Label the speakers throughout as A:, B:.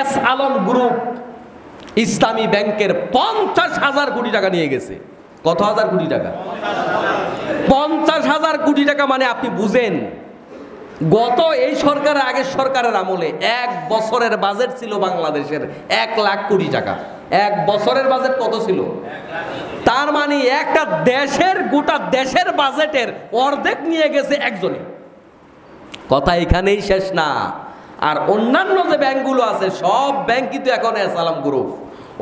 A: S Alam group ইসলামী ব্যাংকের পঞ্চাশ হাজার কোটি টাকা নিয়ে গেছে। কত হাজার কোটি টাকা? পঞ্চাশ হাজার কোটি টাকা মানে আপনি বুঝেন, গত এই সরকারের আগের সরকারের আমলে এক বছরের বাজেট ছিল বাংলাদেশের এক লাখ কোটি টাকা। এক বছরের বাজেট কত ছিল? তার মানে একটা দেশের, গোটা দেশের বাজেটের অর্ধেক নিয়ে গেছে একজনে কথা এখানেই শেষ না। আর অন্যান্য যে ব্যাংকগুলো আছে, সব ব্যাংক কিন্তু এখন এস আলম গ্রুপ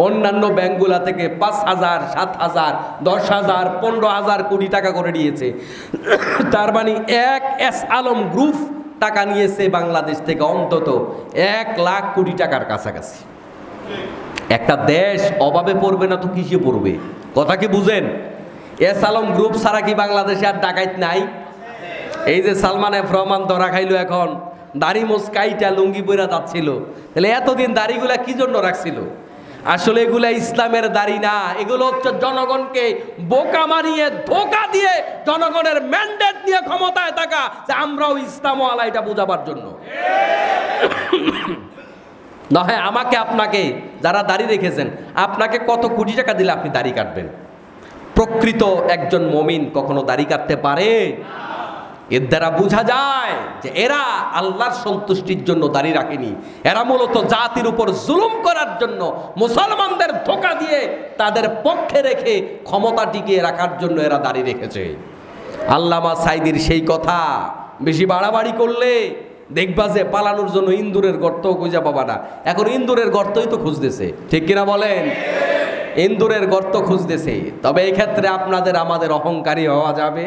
A: অন্যান্য ব্যাংকগুলা থেকে পাঁচ হাজার, সাত হাজার, দশ হাজার, পনেরো হাজার কোটি টাকা করে নিয়েছে তার মানে এক এস আলম গ্রুপ টাকা নিয়েছে বাংলাদেশ থেকে অন্তত এক লাখ কোটি টাকার কাছাকাছি। একটা দেশ অভাবে পড়বে না তো কিসে পড়বে? কথা কি বুঝেন? এস আলম গ্রুপ ছাড়া কি বাংলাদেশে আর ডাকাইত নাই? এই যে সালমান এফ রহমান ধরা খাইলো এখন। দাড়ি মুসকাইটা লুঙ্গি বইরা যাচ্ছিল। তাহলে এতদিন দাড়িগুলা কি জন্য রাখছিল? আসলে এগুলা ইসলামের দাড়ি না, এগুলো হচ্ছে জনগণকে বোকা মারিয়ে, ধোকা দিয়ে জনগণের ম্যান্ডেট নিয়ে ক্ষমতায় থাকা যে আমরাও ইসলাম আলা এটা বোঝাবার জন্য। না, হয়, আমাকে, আপনাকে, যারা দাড়ি রেখেছেন, আপনাকে কত কোটি টাকা দিলে আপনি দাড়ি কাটবেন? প্রকৃত একজন মমিন কখনো দাড়ি কাটতে পারে? এর দ্বারা বোঝা যায় যে এরা আল্লাহর সন্তুষ্টির জন্য দাঁড়িয়ে রাখেনি। এরা মূলত জাতির উপর জুলুম করার জন্য মুসলমানদের ধোকা দিয়ে তাদের পক্ষে রেখে ক্ষমতা টিকিয়ে রাখার জন্য এরা দাঁড়িয়ে রেখেছে। আল্লামা সাইদির সেই কথা, বেশি বাড়াবাড়ি করলে দেখবা যে পালানোর জন্য ইন্দুরের গর্ত খুঁজে পাবা না। এখন ইন্দুরের গর্তই তো খুঁজতেছে, ঠিক কিনা বলেন? ইন্দুরের গর্ত খুঁজতেছে। তবে এই ক্ষেত্রে আপনাদের আমাদের অহংকারী হওয়া যাবে।